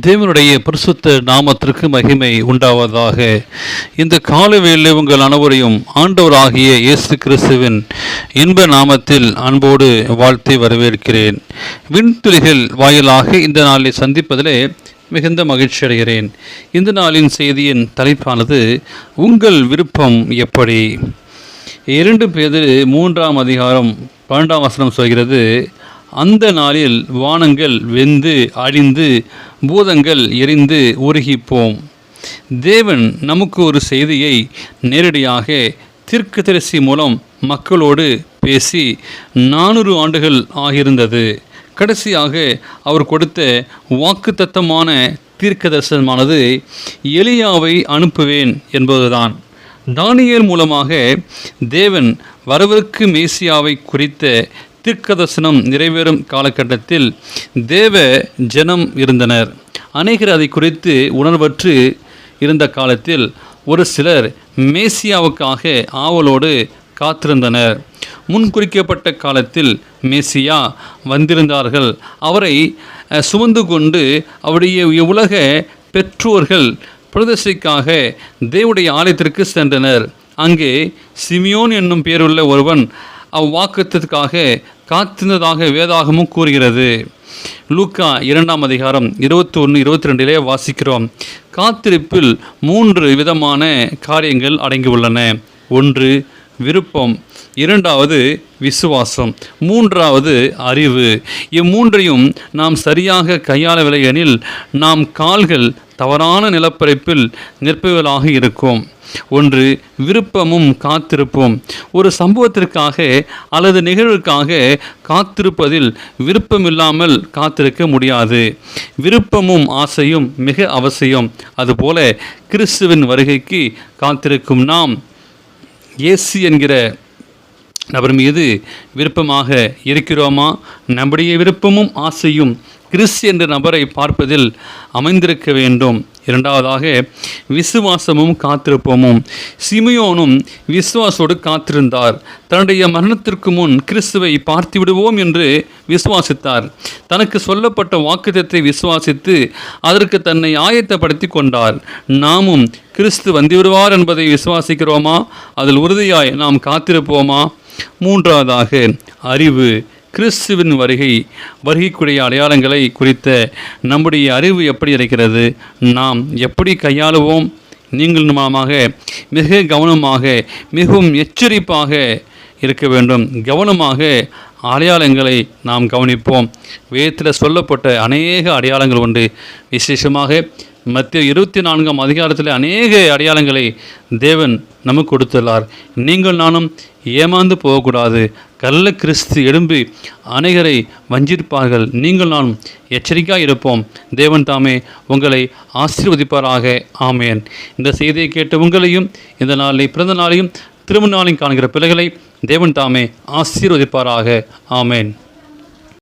தேவனுடைய பரிசுத்த நாமத்திற்கு மகிமை உண்டாவதாக. இந்த காலவேளை உங்கள் அனைவரையும் ஆண்டவராகிய இயேசு கிறிஸ்துவின் இன்ப நாமத்தில் அன்போடு வாழ்த்தி வரவேற்கிறேன். விண்துளிகள் வாயிலாக இந்த நாளை சந்திப்பதிலே மிகுந்த மகிழ்ச்சி அடைகிறேன். இந்த நாளின் செய்தியின் தலைப்பானது உங்கள் விருப்பம் எப்படி? இரண்டு பேர் மூன்றாம் அதிகாரம் பன்னெண்டாம் வசனம் சொல்கிறது அந்த நாளில் வானங்கள் வெந்து அழிந்து பூதங்கள் எரிந்து உருகிப்போம். தேவன் நமக்கு ஒரு செய்தியை நேரடியாக தீர்க்கதரிசி மூலம் மக்களோடு பேசி நானூறு ஆண்டுகள் ஆகியிருந்தது. கடைசியாக அவர் கொடுத்த வாக்குத்தத்தமான தீர்க்க தரிசனமானது எலியாவை அனுப்புவேன் என்பதுதான். தானியல் மூலமாக தேவன் வரவிற்கு மேசியாவை குறித்த தீர்க்கதர்சனம் நிறைவேறும் காலகட்டத்தில் தேவ ஜனம் இருந்தனர். அநேகர் அதை குறித்து உணர்வற்று இருந்த காலத்தில் ஒரு சிலர் மேசியாவுக்காக ஆவலோடு காத்திருந்தனர். முன்குறிக்கப்பட்ட காலத்தில் மேசியா வந்திருந்தார்கள். அவரை சுமந்து கொண்டு அவருடைய உலக பெற்றோர்கள் பிரதிஷ்டைக்காக தேவனுடைய ஆலயத்திற்கு சென்றனர். அங்கே சிமியோன் என்னும் பெயருள்ள ஒருவன் அவ்வாக்கத்திற்காக காத்திருந்ததாக வேதாகமும் கூறுகிறது. லூக்கா இரண்டாம் அதிகாரம் இருபத்தி ஒன்று இருபத்தி ரெண்டிலே வாசிக்கிறோம். காத்திருப்பில் மூன்று விதமான காரியங்கள் அடங்கியுள்ளன. ஒன்று விருப்பம். இரண்டாவது விசுவாசம். மூன்றாவது அறிவு. இம்மூன்றையும் நாம் சரியாக கையாளவில்லை எனில் நாம் கால்கள் தவறான நிலப்பரப்பில் நிற்பவர்களாக இருக்கும். ஒன்று விருப்பமும் காத்திருப்பும். ஒரு சம்பவத்திற்காக அல்லது நிகழ்வுக்காக காத்திருப்பதில் விருப்பமில்லாமல் காத்திருக்க முடியாது. விருப்பமும் ஆசையும் மிக அவசியம். அதுபோல கிறிஸ்துவின் வருகைக்கு காத்திருக்கும் நாம் ஏசி என்கிற நபர் மீது விருப்பமாக இருக்கிறோமா? நம்முடைய விருப்பமும் ஆசையும் கிறிஸ் என்ற நபரை பார்ப்பதில் அமைந்திருக்க வேண்டும். இரண்டாவதாக விசுவாசமும் காத்திருப்பமும். சிமியோனும் விசுவாசோடு காத்திருந்தார். தன்னுடைய மரணத்திற்கு முன் கிறிஸ்துவை பார்த்து விடுவோம் என்று விசுவாசித்தார். தனக்கு சொல்லப்பட்ட வாக்குத்தத்தை விசுவாசித்து அதற்கு தன்னை ஆயத்தப்படுத்தி கொண்டார். நாமும் கிறிஸ்து வந்துவிடுவார் என்பதை விசுவாசிக்கிறோமா? அதில் உறுதியாய் நாம் காத்திருப்போமா? மூன்றாவதாக அறிவு. கிறிஸ்துவின் வருகை வருகைக்குரிய அடையாளங்களை குறித்த நம்முடைய அறிவு எப்படி இருக்கிறது நாம் எப்படி கையாளுவோம் நீங்கள் மூலமாக மிக கவனமாக மிகவும் எச்சரிப்பாக இருக்க வேண்டும். கவனமாக அடையாளங்களை நாம் கவனிப்போம். வேதத்தில் சொல்லப்பட்ட அநேக அடையாளங்கள் உண்டு. விசேஷமாக மத்திய இருபத்தி நான்காம் அதிகாரத்தில் அநேக அடையாளங்களை தேவன் நமக்கு கொடுத்துள்ளார். நீங்கள் நானும் ஏமாந்து போகக்கூடாது. கள்ள கிறிஸ்து எழும்பி அநேகரை வஞ்சிருப்பார்கள் நீங்கள் நானும் எச்சரிக்கையாக இருப்போம். தேவன் தாமே உங்களை ஆசீர்வதிப்பாராக. ஆமேன். இந்த செய்தியை கேட்ட உங்களையும் இந்த நாளை பிறந்த நாளையும் திருமண நாளையும் காண்கிற பிள்ளைகளை தேவன் தாமே ஆசீர்வதிப்பாராக. ஆமேன்.